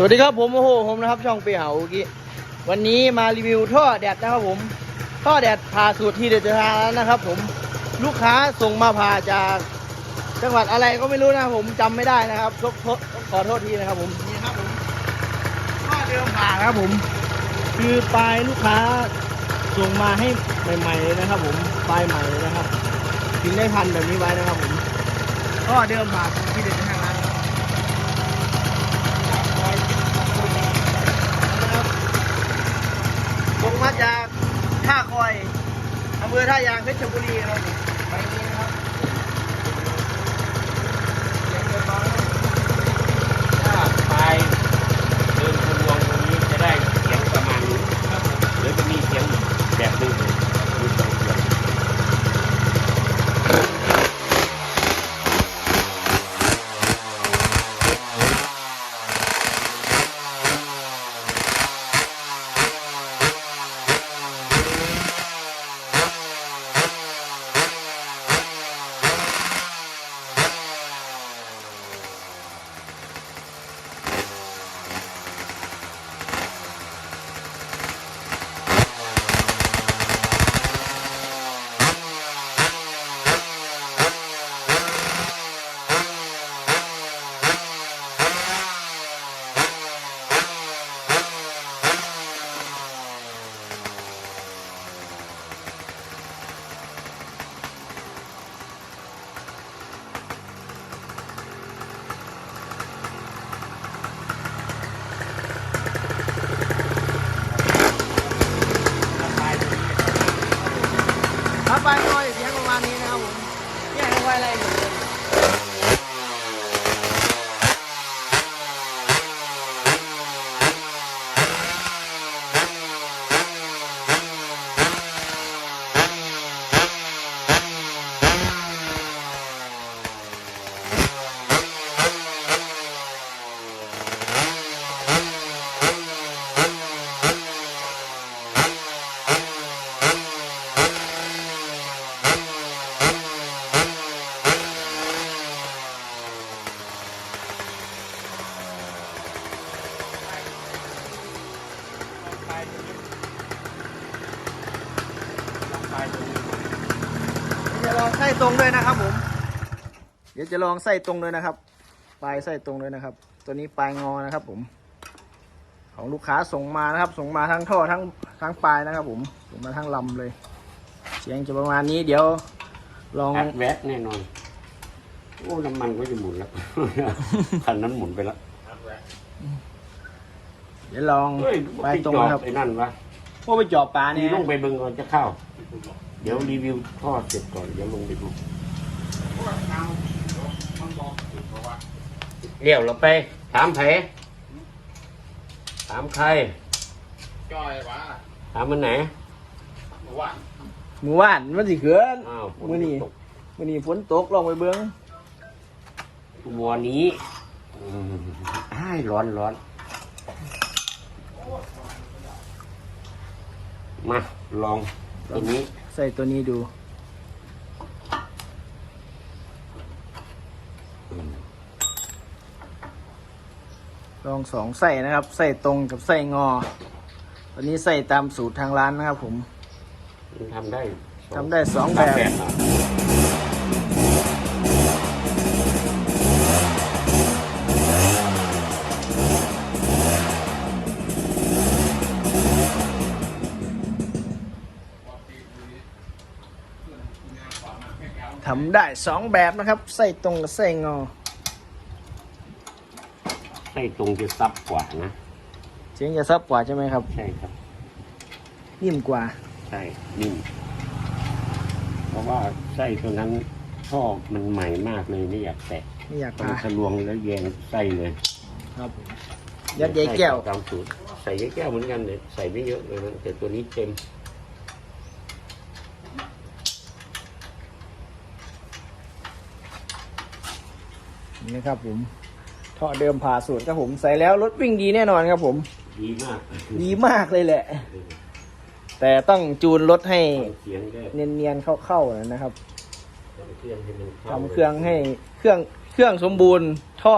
สวัสดีครับผมโอ้โหผมนะครับ ช่องเปียเหาเมื่อกี้วันนี้มารีวิวท่อแดดนะครับผมท่อแดดผ่าสูตรที่เด็ดทางแล้วนะครับ ผมลูกค้าส่งมาผ่าจากจังหวัดอะไรก็ไม่รู้นะครับผมจำไม่ได้นะครับขอโทษขอโทษทีนะครับ ผมนี่ครับผมท่อเดิมผ่าครับผม คือปลายลูกค้าส่งมาให้ใหม่ ๆ เลยนะครับ ผมปลายใหม่เลยนะครับถึงได้พันแบบนี้ไว้นะครับ ผมท่อเดิมผ่าสูตรที่เด็ดทางร้านครับผมมายางท่าคอยอำเภอท่ายางเพชรบุรีครับไปนี้นะครับเสียงเดินมาแล้ว ถ้าปลายเดินคนวงตรงนี้จะได้เสียงประมาณนี้เดี๋ยวจะมีเสียงอีกแบบหนึ่งมีสองเสียง ถ้า ไปคอยเสียงประมาณนี้นะครับผมเนี่ยไวอะไร ลองไส้ตรงด้วยนะครับผม เดี๋ยวจะลองไส้ตรงด้วยนะครับ ปลายไส้ตรงด้วยนะครับ ตัวนี้ปลายงอนะครับ ผม ของลูกค้าส่งมานะครับ ส่งมาทั้งท่อทั้งทั้งปลายนะครับ ผมส่งมาทั้งลำเลย เสียงจะประมาณนี้เดี๋ยวลองอัดแวะแน่นอนโอ้น้ำมันก็จะหมุนแล้วคันนั้นหมุนไปแล้วเดี๋ยวลองเฮ้ยปลายไปตรงจอนะครับไอ้นั่นวะพวกไปจอบปลานี่เนี่ยลงไปเบิ่งก่อนจะเข้า เดี๋ยวรีวิวทอดเสร็จก่อนเดี๋ยวลงไปดูเรียวเราไป ถามไผถามใครจอยวะถามมันไหนว่าหมู่บ้านมันสิเขินอ้าวฝมื้อนี้ตกวันนี้ฝนตกลองไปเบิ้งตัวนี้อืมอ้ายร้อนร้อนมาลอง ตัวนี้ใส่ตัวนี้ดู ลองสองใส่นะครับ ใส่ตรงกับใส่งอ ตัวนี้ใส่ตามสูตรทางร้านนะครับผมมันทำได้ทำได้สองแบบแบบอะ ทำได้สองแบบนะครับใส่ตรงกับใส่งอไส้ตรงจะซับกว่านะเสียงจะซับกว่าใช่ไหมครับ ใช่ครับ นิ่มกว่า ใช่นิ่มเพราะว่าไส้ตัวนั้นท่อมันใหม่มากเลยไม่อยากแตะไม่อยากต้องพาทะลวงแล้วแยงไส้เลยครับผมยัดใยแก้ว ตามสูตรใส่ใยแก้วเหมือนกันเลยใส่ไม่เยอะเลยนะแต่ตัวนี้เต็ม นี่นะครับ ผมท่อเดิมผ่าสูตรครับผมใส่แล้วรถวิ่งดีแน่นอนครับ ผม ดีมากดีมากเลยแหละ แต่ต้องจูนรถให้ฟังเสียงได้เนียนๆเข้าๆนะครับทำเครื่องให้มันเข้าทำเครื่องให้เครื่องเครื่องสมบูรณ์ท่อ